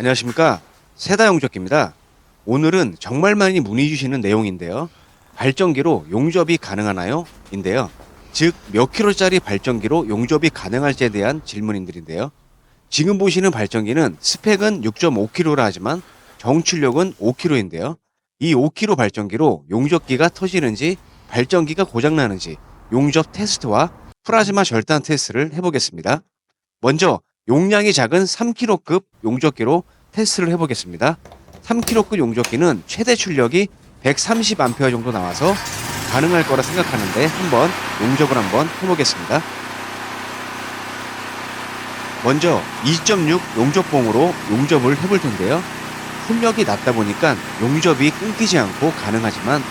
안녕하십니까 세다 용접기입니다. 오늘은 정말 많이 문의 주시는 내용인데요. 발전기로 용접이 가능하나요? 인데요. 즉 몇 킬로짜리 발전기로 용접이 가능할지에 대한 질문인들인데요. 지금 보시는 발전기는 스펙은 6.5kg라 하지만 정출력은 5kg인데요. 이 5kg 발전기로 용접기가 터지는지 발전기가 고장나는지 용접 테스트와 플라즈마 절단 테스트를 해보겠습니다. 먼저 용량이 작은 3kg급 용접기로 테스트를 해보겠습니다. 3kg급 용접기는 최대 출력이 130A 정도 나와서 가능할 거라 생각하는데 한번 용접을 한번 해보겠습니다. 먼저 2.6 용접봉으로 용접을 해볼 텐데요. 출력이 낮다 보니까 용접이 끊기지 않고 가능하지만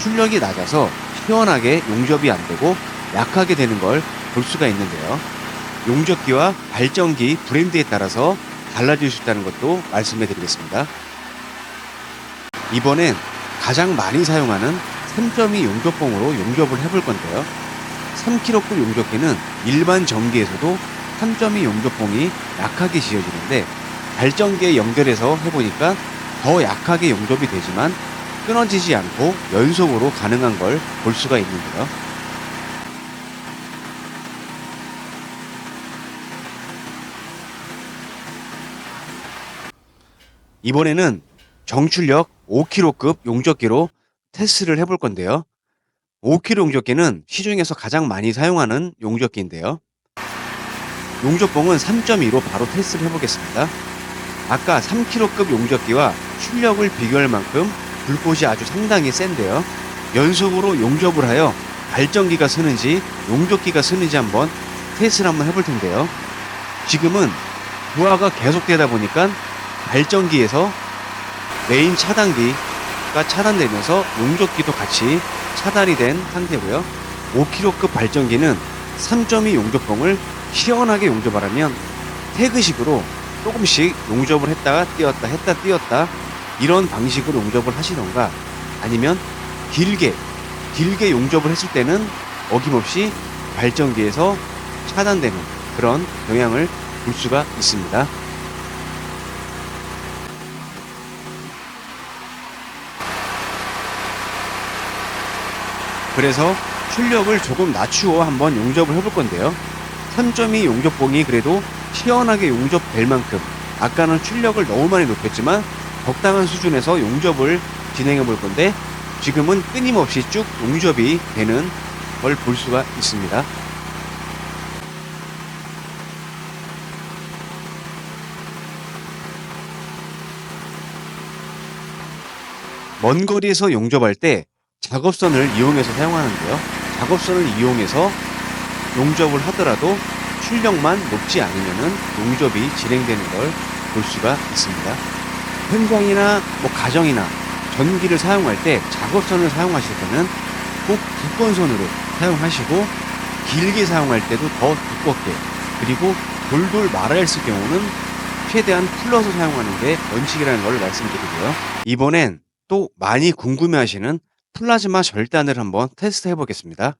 출력이 낮아서 시원하게 용접이 안 되고 약하게 되는 걸 볼 수가 있는데요. 용접기와 발전기 브랜드에 따라서 달라질 수 있다는 것도 말씀해 드리겠습니다. 이번엔 가장 많이 사용하는 3.2 용접봉으로 용접을 해볼 건데요. 3kg급 용접기는 일반 전기에서도 3.2 용접봉이 약하게 지어지는데 발전기에 연결해서 해보니까 더 약하게 용접이 되지만 끊어지지 않고 연속으로 가능한 걸 볼 수가 있는데요. 이번에는 정출력 5kg급 용접기로 테스트를 해볼 건데요. 5kg 용접기는 시중에서 가장 많이 사용하는 용접기인데요. 용접봉은 3.2로 바로 테스트를 해보겠습니다. 아까 3kg급 용접기와 출력을 비교할 만큼 불꽃이 아주 상당히 센데요. 연속으로 용접을 하여 발전기가 쓰는지 용접기가 쓰는지 한번 테스트를 한번 해볼 텐데요. 지금은 부하가 계속되다 보니까 발전기에서 메인 차단기가 차단되면서 용접기도 같이 차단이 된 상태고요. 5kg급 발전기는 3.2 용접봉을 시원하게 용접하려면 태그식으로 조금씩 용접을 했다가 띄었다 했다 띄었다 이런 방식으로 용접을 하시던가 아니면 길게 길게 용접을 했을 때는 어김없이 발전기에서 차단되는 그런 영향을 볼 수가 있습니다. 그래서 출력을 조금 낮추어 한번 용접을 해볼 건데요. 3.2 용접봉이 그래도 시원하게 용접될 만큼 아까는 출력을 너무 많이 높였지만 적당한 수준에서 용접을 진행해 볼 건데 지금은 끊임없이 쭉 용접이 되는 걸 볼 수가 있습니다. 먼 거리에서 용접할 때 작업선을 이용해서 사용하는데요. 작업선을 이용해서 용접을 하더라도 출력만 높지 않으면 용접이 진행되는 걸 볼 수가 있습니다. 현장이나 뭐 가정이나 전기를 사용할 때 작업선을 사용하실 때는 꼭 두꺼운 선으로 사용하시고 길게 사용할 때도 더 두껍게 그리고 돌돌 말아 있을 경우는 최대한 풀러서 사용하는 게 원칙이라는 걸 말씀드리고요. 이번엔 또 많이 궁금해하시는 플라즈마 절단을 한번 테스트 해 보겠습니다.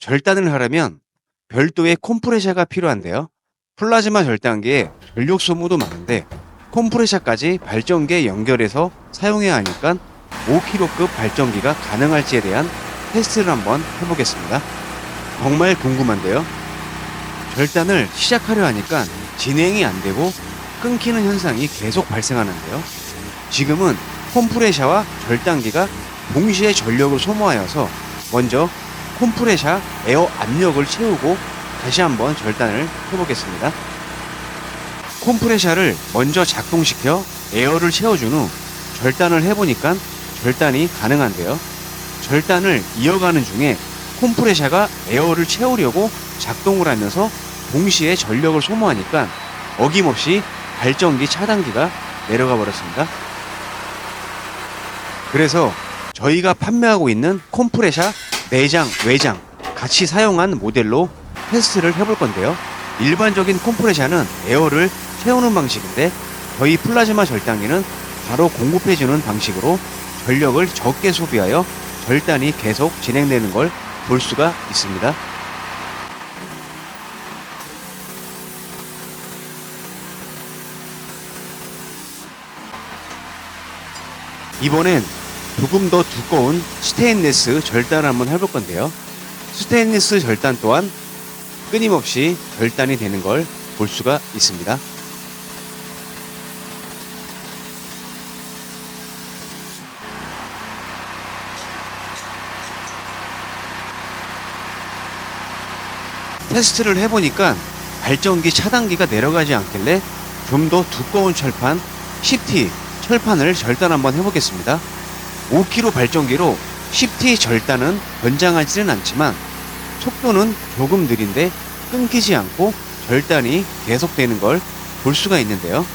절단을 하려면 별도의 콤프레셔가 필요한데요. 플라즈마 절단기에 전력 소모도 많은데 콤프레셔까지 발전기에 연결해서 사용해야 하니까 5kg급 발전기가 가능할지에 대한 테스트를 한번 해보겠습니다. 정말 궁금한데요. 절단을 시작하려 하니까 진행이 안 되고 끊기는 현상이 계속 발생하는데요. 지금은 콤프레셔와 절단기가 동시에 전력을 소모하여서 먼저 콤프레셔 에어 압력을 채우고 다시 한번 절단을 해보겠습니다. 콤프레셔를 먼저 작동시켜 에어를 채워준 후 절단을 해보니까 절단이 가능한데요. 절단을 이어가는 중에 콤프레셔가 에어를 채우려고 작동을 하면서 동시에 전력을 소모하니까 어김없이 발전기 차단기가 내려가 버렸습니다. 그래서 저희가 판매하고 있는 콤프레셔 내장, 외장 같이 사용한 모델로 테스트를 해볼 건데요. 일반적인 콤프레셔는 에어를 채우는 방식인데 저희 플라즈마 절단기는 바로 공급해주는 방식으로 전력을 적게 소비하여 절단이 계속 진행되는 걸 볼 수가 있습니다. 이번엔 조금 더 두꺼운 스테인리스 절단을 한번 해볼 건데요. 스테인리스 절단 또한 끊임없이 절단이 되는 걸 볼 수가 있습니다. 테스트를 해보니까 발전기 차단기가 내려가지 않길래 좀 더 두꺼운 철판 10T 철판을 절단 한번 해보겠습니다. 5kg 발전기로 10T 절단은 권장하지는 않지만 속도는 조금 느린데 끊기지 않고 절단이 계속되는 걸 볼 수가 있는데요.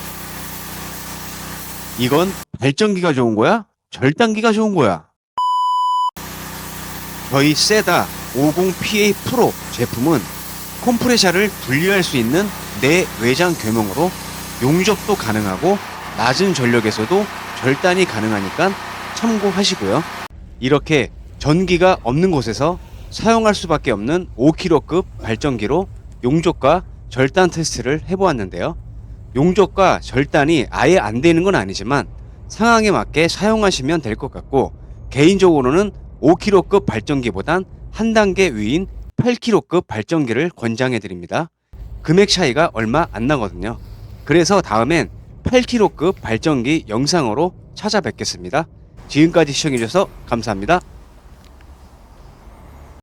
이건 발전기가 좋은 거야? 절단기가 좋은 거야? 저희 세다 50PA 프로 제품은 컴프레셔를 분리할 수 있는 내외장 규명으로 용접도 가능하고 낮은 전력에서도 절단이 가능하니까 참고하시고요. 이렇게 전기가 없는 곳에서 사용할 수밖에 없는 5kg급 발전기로 용접과 절단 테스트를 해보았는데요. 용접과 절단이 아예 안 되는 건 아니지만 상황에 맞게 사용하시면 될 것 같고 개인적으로는 5kg급 발전기보단 한 단계 위인 8kg급 발전기를 권장해 드립니다. 금액 차이가 얼마 안 나거든요. 그래서 다음엔 8kg급 발전기 영상으로 찾아뵙겠습니다. 지금까지 시청해주셔서 감사합니다.